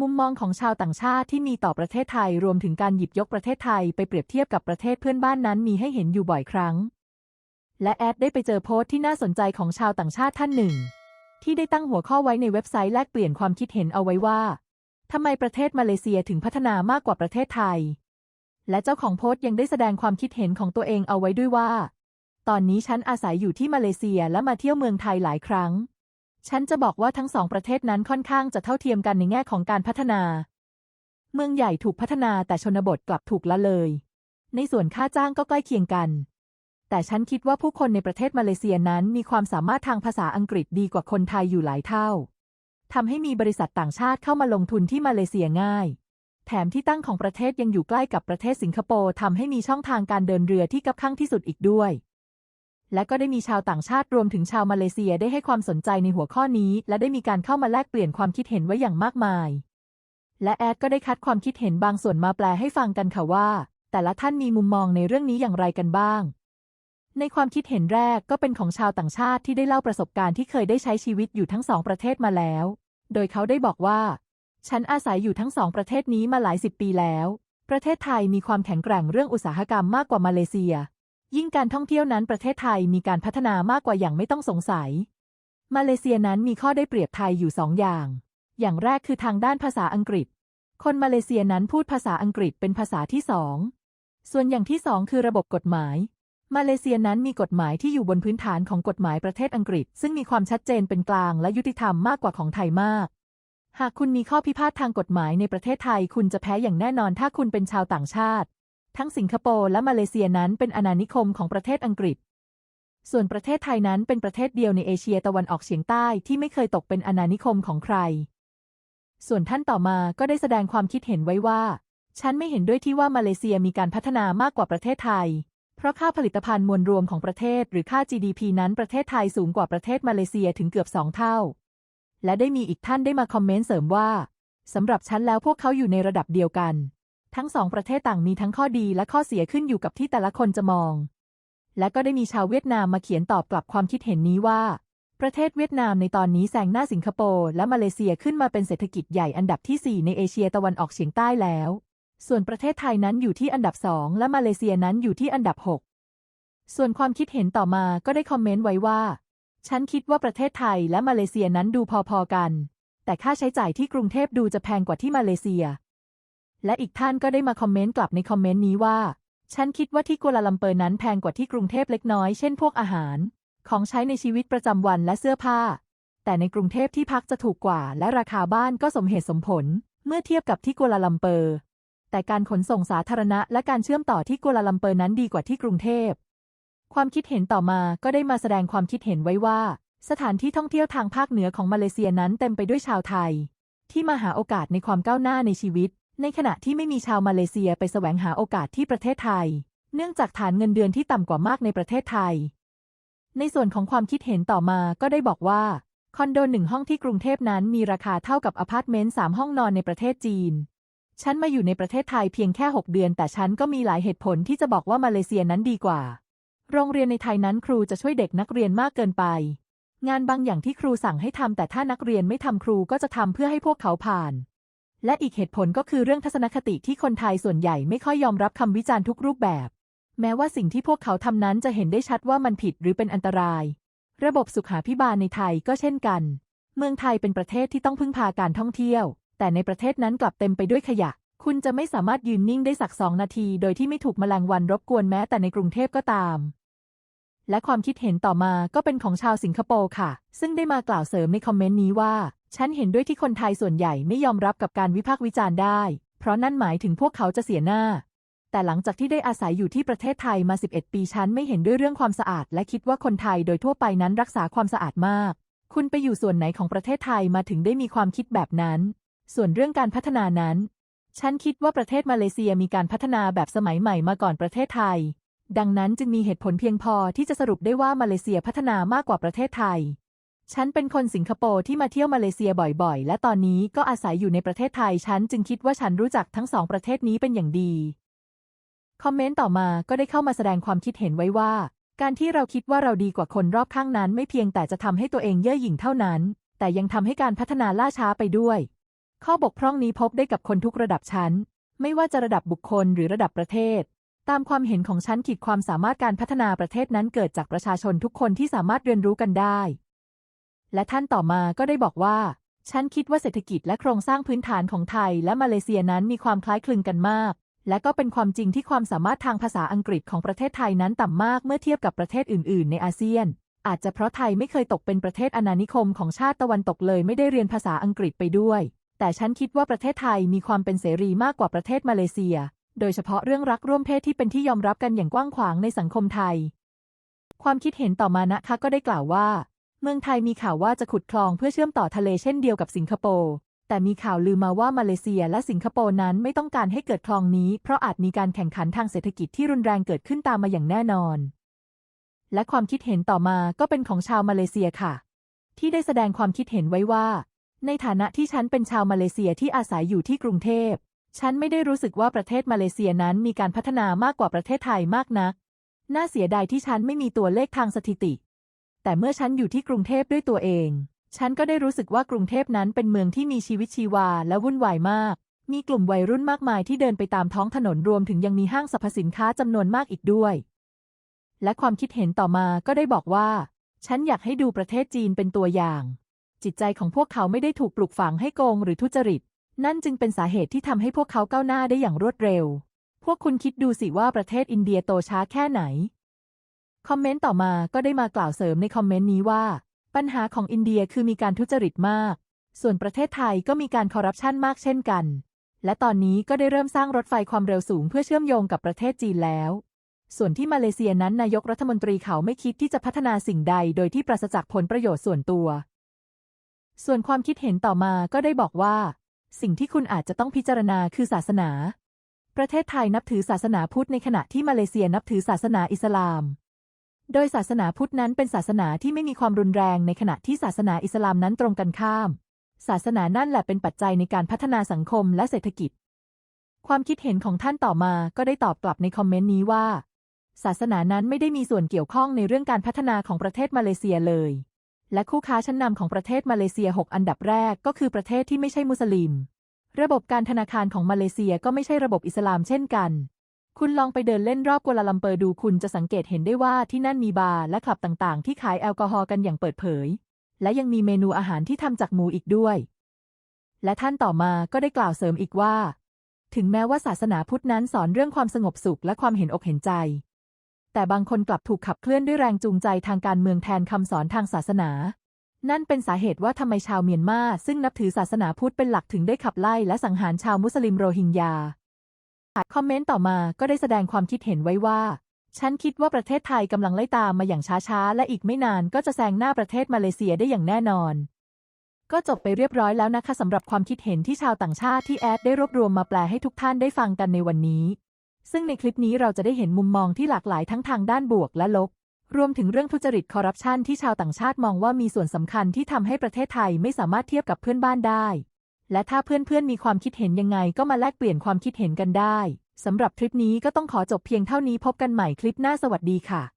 มุมมองของชาวต่างชาติที่มีต่อประเทศไทยรวมถึงการหยิบยกประเทศไทยไปเปรียบเทียบกับประเทศเพื่อนบ้านนั้นมีให้เห็นอยู่บ่อยครั้ง และแอดได้ไปเจอโพสต์ที่น่าสนใจของชาวต่างชาติท่านหนึ่ง ที่ได้ตั้งหัวข้อไว้ในเว็บไซต์แลกเปลี่ยนความคิดเห็นเอาไว้ว่าทำไมประเทศมาเลเซียถึงพัฒนามากกว่าประเทศไทย และเจ้าของโพสต์ยังได้แสดงความคิดเห็นของตัวเองเอาไว้ด้วยว่า ตอนนี้ฉันอาศัยอยู่ที่มาเลเซียและมาเที่ยวเมืองไทยหลายครั้ง ฉันจะบอกว่าทั้งสองประเทศนั้นค่อนข้างจะเท่าเทียมกันในแง่ของการพัฒนา เมืองใหญ่ถูกพัฒนาแต่ชนบทกลับถูกละเลย ในส่วนค่าจ้างก็ใกล้เคียงกัน แต่ฉันคิดว่าผู้คนในประเทศมาเลเซียนั้นมีความสามารถทางภาษาอังกฤษดีกว่าคนไทยอยู่หลายเท่าทำให้มีบริษัทต่างชาติเข้ามาลงทุนที่มาเลเซียง่าย แถมที่ตั้งของประเทศยังอยู่ใกล้กับประเทศสิงคโปร์ทำให้มีช่องทางการเดินเรือที่กับข้างที่สุดอีกด้วย และก็ได้มีชาวต่างชาติรวมถึงชาวมาเลเซียได้ให้ความสนใจในหัวข้อนี้ และได้มีการเข้ามาแลกเปลี่ยนความคิดเห็นไว้อย่างมากมาย และแอดก็ได้คัดความคิดเห็นบางส่วนมาแปลให้ฟังกันค่ะว่า แต่ละท่านมีมุมมองในเรื่องนี้อย่างไรกันบ้าง ในความคิดเห็นแรกก็เป็นของชาวต่างชาติที่ได้เล่าประสบการณ์ที่เคยได้ใช้ชีวิตอยู่ทั้งสองประเทศมาแล้ว โดยเขาได้บอกว่า ฉันอาศัยอยู่ทั้งสองประเทศนี้มาหลายสิบปีแล้ว ประเทศไทยมีความแข็งแกร่งเรื่องอุตสาหกรรมมากกว่ามาเลเซีย ยิ่งการท่องเที่ยวนั้นประเทศไทยมีการพัฒนามากกว่าอย่างไม่ต้องสงสัย มาเลเซียนั้นมีข้อได้เปรียบไทยอยู่สองอย่าง อย่างแรกคือทางด้านภาษาอังกฤษ คนมาเลเซียนั้นพูดภาษาอังกฤษเป็นภาษาที่สอง ส่วนอย่างที่สองคือระบบกฎหมาย มาเลเซียนั้นมีกฎหมายที่อยู่บนพื้นฐานของกฎหมายประเทศอังกฤษ ซึ่งมีความชัดเจนเป็นกลางและยุติธรรมมากกว่าของไทยมากหากคุณมีข้อพิพาททางกฎหมายในประเทศไทย คุณจะแพ้อย่างแน่นอนถ้าคุณเป็นชาวต่างชาติ ทั้งสิงคโปร์และมาเลเซียนั้นเป็นอาณานิคมของประเทศอังกฤษ ส่วนประเทศไทยนั้นเป็นประเทศเดียวในเอเชียตะวันออกเฉียงใต้ที่ไม่เคยตกเป็นอาณานิคมของใคร ส่วนท่านต่อมาก็ได้แสดงความคิดเห็นไว้ว่า ฉันไม่เห็นด้วยที่ว่ามาเลเซียมีการพัฒนามากกว่าประเทศไทย เพราะค่าผลิตภัณฑ์มวลรวมของประเทศหรือค่า GDP นั้นประเทศไทยสูงกว่าประเทศมาเลเซียถึงเกือบสองเท่า และได้มีอีกท่านได้มาคอมเมนต์เสริมว่าสำหรับฉันแล้วพวกเขาอยู่ในระดับเดียวกัน ทั้งสองประเทศต่างมีทั้งข้อดีและข้อเสียขึ้นอยู่กับที่แต่ละคนจะมอง และก็ได้มีชาวเวียดนามมาเขียนตอบกลับความคิดเห็นนี้ว่า ประเทศเวียดนามในตอนนี้แซงหน้าสิงคโปร์และมาเลเซียขึ้นมาเป็นเศรษฐกิจใหญ่อันดับที่ 4 ในเอเชียตะวันออกเฉียงใต้แล้ว ส่วนประเทศไทยนั้นอยู่ที่อันดับ2และมาเลเซียนั้นอยู่ที่อันดับ 6 ส่วนความคิดเห็นต่อมาก็ได้คอมเมนต์ไว้ว่า ฉันคิดว่าประเทศไทยและมาเลเซียนั้นดูพอๆกัน แต่ค่าใช้จ่ายที่กรุงเทพดูจะแพงกว่าที่มาเลเซีย และอีกท่านก็ได้มาคอมเมนต์กลับในคอมเมนต์นี้ว่า ฉันคิดว่าที่กัวลาลัมเปอร์นั้นแพงกว่าที่กรุงเทพเล็กน้อย เช่นพวกอาหาร ของใช้ในชีวิตประจำวันและเสื้อผ้า แต่ในกรุงเทพที่พักจะถูกกว่า และราคาบ้านก็สมเหตุสมผล เมื่อเทียบกับที่กัวลาลัมเปอร์ แต่การขนส่งสาธารณะและการเชื่อมต่อที่กัวลาลัมเปอร์นั้นดีกว่าที่กรุงเทพ ความคิดเห็นต่อมาก็ได้มาแสดงความคิดเห็นไว้ว่า สถานที่ท่องเที่ยวทางภาคเหนือของมาเลเซียนั้นเต็มไปด้วยชาวไทย ที่มาหาโอกาสในความก้าวหน้าในชีวิต ในขณะที่ไม่มีชาวมาเลเซียไปแสวงหาโอกาสที่ประเทศไทย เนื่องจากฐานเงินเดือนที่ต่ำกว่ามากในประเทศไทย ในส่วนของความคิดเห็นต่อมาก็ได้บอกว่า คอนโดหนึ่งห้องที่กรุงเทพนั้นมีราคาเท่ากับอพาร์ตเมนต์สามห้องนอนในประเทศจีน ฉันมาอยู่ในประเทศไทยเพียงแค่ 6 เดือน แต่ฉันก็มีหลายเหตุผลที่จะบอกว่ามาเลเซียนั้นดีกว่า โรงเรียนในไทยนั้นครูจะช่วยเด็กนักเรียนมากเกินไป งานบางอย่างที่ครูสั่งให้ทำแต่ถ้านักเรียนไม่ทำครูก็จะทำเพื่อให้พวกเขาผ่าน และอีกเหตุผลก็คือเรื่องทัศนคติที่คนไทยส่วนใหญ่ไม่ค่อยยอมรับคำวิจารณ์ทุกรูปแบบ แม้ว่าสิ่งที่พวกเขาทำนั้นจะเห็นได้ชัดว่ามันผิดหรือเป็นอันตราย ระบบสุขาพิบาลในไทยก็เช่นกัน เมืองไทยเป็นประเทศที่ต้องพึ่งพาการท่องเที่ยว แต่ในประเทศนั้นกลับเต็มไปด้วยขยะ คุณจะไม่สามารถยืนนิ่งได้สักสองนาที โดยที่ไม่ถูกแมลงวันรบกวนแม้แต่ในกรุงเทพก็ตาม และความคิดเห็นต่อมาก็เป็นของชาวสิงคโปร์ค่ะ ซึ่งได้มากล่าวเสริมในคอมเมนต์นี้ว่า ฉันเห็นด้วยที่คนไทยส่วนใหญ่ไม่ยอมรับกับการวิพากษ์วิจารณ์ได้ เพราะนั่นหมายถึงพวกเขาจะเสียหน้า แต่หลังจากที่ได้อาศัยอยู่ที่ประเทศไทยมา 11 ปีฉันไม่เห็นด้วยเรื่องความสะอาด และคิดว่าคนไทยโดยทั่วไปนั้นรักษาความสะอาดมาก คุณไปอยู่ส่วนไหนของประเทศไทยมาถึงได้มีความคิดแบบนั้น ส่วนเรื่องการพัฒนานั้น ฉันคิดว่าประเทศมาเลเซียมีการพัฒนาแบบสมัยใหม่มาก่อนประเทศไทย ดังนั้นจึงมีเหตุผลเพียงพอที่จะสรุปได้ว่ามาเลเซียพัฒนามากกว่าประเทศไทย ฉันเป็นคนสิงคโปร์ที่มาเที่ยวมาเลเซียบ่อยๆ และตอนนี้ก็อาศัยอยู่ในประเทศไทย ฉันจึงคิดว่าฉันรู้จักทั้งสองประเทศนี้เป็นอย่างดี คอมเมนต์ต่อมาก็ได้เข้ามาแสดงความคิดเห็นไว้ว่า การที่เราคิดว่าเราดีกว่าคนรอบข้างนั้น ไม่เพียงแต่จะทำให้ตัวเองเย่อหยิ่งเท่านั้น แต่ยังทำให้การพัฒนาล่าช้าไปด้วย ข้อบกพร่องนี้พบได้กับคนทุกระดับชั้น ไม่ว่าจะระดับบุคคลหรือระดับประเทศตามความเห็นของฉันขีดความสามารถการพัฒนาประเทศนั้นเกิดจากประชาชนทุกคนที่สามารถเรียนรู้กันได้ และท่านต่อมาก็ได้บอกว่า ฉันคิดว่าเศรษฐกิจและโครงสร้างพื้นฐานของไทยและมาเลเซียนั้นมีความคล้ายคลึงกันมาก และก็เป็นความจริงที่ความสามารถทางภาษาอังกฤษของประเทศไทยนั้นต่ำมากเมื่อเทียบกับประเทศอื่น ๆ ในอาเซียน อาจจะเพราะไทยไม่เคยตกเป็นประเทศอาณานิคมของชาติตะวันตกเลยไม่ได้เรียนภาษาอังกฤษไปด้วย แต่ฉันคิดว่าประเทศไทยมีความเป็นเสรีมากกว่าประเทศมาเลเซีย โดยเฉพาะเรื่องรักร่วมเพศที่เป็นที่ยอมรับกันอย่างกว้างขวางในสังคมไทย ความคิดเห็นต่อมานะคะก็ได้กล่าวว่า เมืองไทยมีข่าวว่าจะขุดคลองเพื่อเชื่อมต่อทะเลเช่นเดียวกับสิงคโปร์ แต่มีข่าวลือมาว่ามาเลเซียและสิงคโปร์นั้นไม่ต้องการให้เกิดคลองนี้ เพราะอาจมีการแข่งขันทางเศรษฐกิจที่รุนแรงเกิดขึ้นตามมาอย่างแน่นอน และความคิดเห็นต่อมาก็เป็นของชาวมาเลเซียค่ะ ที่ได้แสดงความคิดเห็นไว้ว่า ในฐานะที่ฉันเป็นชาวมาเลเซียที่อาศัยอยู่ที่กรุงเทพ ฉันไม่ได้รู้สึกว่าประเทศมาเลเซียนั้นมีการพัฒนามากกว่าประเทศไทยมากนัก น่าเสียดายที่ฉันไม่มีตัวเลขทางสถิติ แต่เมื่อฉันอยู่ที่กรุงเทพด้วยตัวเอง ฉันก็ได้รู้สึกว่ากรุงเทพนั้นเป็นเมืองที่มีชีวิตชีวาและวุ่นวายมาก มีกลุ่มวัยรุ่นมากมายที่เดินไปตามท้องถนนรวมถึงยังมีห้างสรรพสินค้าจำนวนมากอีกด้วย และความคิดเห็นต่อมาก็ได้บอกว่า ฉันอยากให้ดูประเทศจีนเป็นตัวอย่าง จิตใจของพวกเขาไม่ได้ถูกปลูกฝังให้โกงหรือทุจริต นั่นจึงเป็นสาเหตุที่ทำให้พวกเขาก้าวหน้าได้อย่างรวดเร็ว พวกคุณคิดดูสิว่าประเทศอินเดียโตช้าแค่ไหน คอมเมนต์ต่อมาก็ได้มากล่าวเสริมในคอมเมนต์นี้ว่า ปัญหาของอินเดียคือมีการทุจริตมาก ส่วนประเทศไทยก็มีการคอร์รัปชันมากเช่นกัน และตอนนี้ก็ได้เริ่มสร้างรถไฟความเร็วสูงเพื่อเชื่อมโยงกับประเทศจีนแล้ว ส่วนที่มาเลเซียนั้นนายกรัฐมนตรีเขาไม่คิดที่จะพัฒนาสิ่งใดโดยที่ปราศจากผลประโยชน์ส่วนตัว ส่วนความคิดเห็นต่อมาก็ได้บอกว่า สิ่งที่คุณอาจจะต้องพิจารณาคือศาสนา ประเทศไทยนับถือศาสนาพุทธในขณะที่มาเลเซียนับถือศาสนาอิสลาม โดยศาสนาพุทธนั้นเป็นศาสนาที่ไม่มีความรุนแรงในขณะที่ศาสนาอิสลามนั้นตรงกันข้าม ศาสนานั่นแหละเป็นปัจจัยในการพัฒนาสังคมและเศรษฐกิจ ความคิดเห็นของท่านต่อมาก็ได้ตอบกลับในคอมเมนต์นี้ว่า ศาสนานั้นไม่ได้มีส่วนเกี่ยวข้องในเรื่องการพัฒนาของประเทศมาเลเซียเลย และคู่ค้าชั้นนำของประเทศมาเลเซีย 6 อันดับแรกก็คือประเทศที่ไม่ใช่มุสลิม ระบบการธนาคารของมาเลเซียก็ไม่ใช่ระบบอิสลามเช่นกัน คุณลองไปเดินเล่นรอบกัวลาลัมเปอร์ดูคุณจะสังเกตเห็นได้ว่าที่นั่นมีบาร์และคลับต่างๆ ที่ขายแอลกอฮอล์กันอย่างเปิดเผย และยังมีเมนูอาหารที่ทำจากหมูอีกด้วย และท่านต่อมาก็ได้กล่าวเสริมอีกว่า ถึงแม้ว่าศาสนาพุทธนั้นสอนเรื่องความสงบสุขและความเห็นอกเห็นใจ แต่บางคนกลับถูกขับเคลื่อนด้วยแรงจูงใจทางการเมืองแทนคำสอนทางศาสนา นั่นเป็นสาเหตุว่าทำไมชาวเมียนมาซึ่งนับถือศาสนาพุทธเป็นหลักถึงได้ขับไล่และสังหารชาวมุสลิมโรฮิงญา คอมเมนต์ต่อมาก็ได้แสดงความคิดเห็นไว้ว่า ฉันคิดว่าประเทศไทยกำลังไล่ตามมาอย่างช้าๆ และอีกไม่นานก็จะแซงหน้าประเทศมาเลเซียได้อย่างแน่นอน ก็จบไปเรียบร้อยแล้วนะคะสำหรับความคิดเห็นที่ชาวต่างชาติที่แอดได้รวบรวมมาแปลให้ทุกท่านได้ฟังกันในวันนี้ ซึ่งในคลิปนี้เราจะได้เห็นมุมมองที่หลากหลายทั้งทางด้านบวกและลบ รวมถึงเรื่องทุจริตคอร์รัปชันที่ชาวต่างชาติมองว่ามีส่วนสำคัญที่ทำให้ประเทศไทยไม่สามารถเทียบกับเพื่อนบ้านได้ และถ้าเพื่อนๆมีความคิดเห็นยังไงก็มาแลกเปลี่ยนความคิดเห็นกันได้ สำหรับคลิปนี้ก็ต้องขอจบเพียงเท่านี้พบกันใหม่คลิปหน้าสวัสดีค่ะ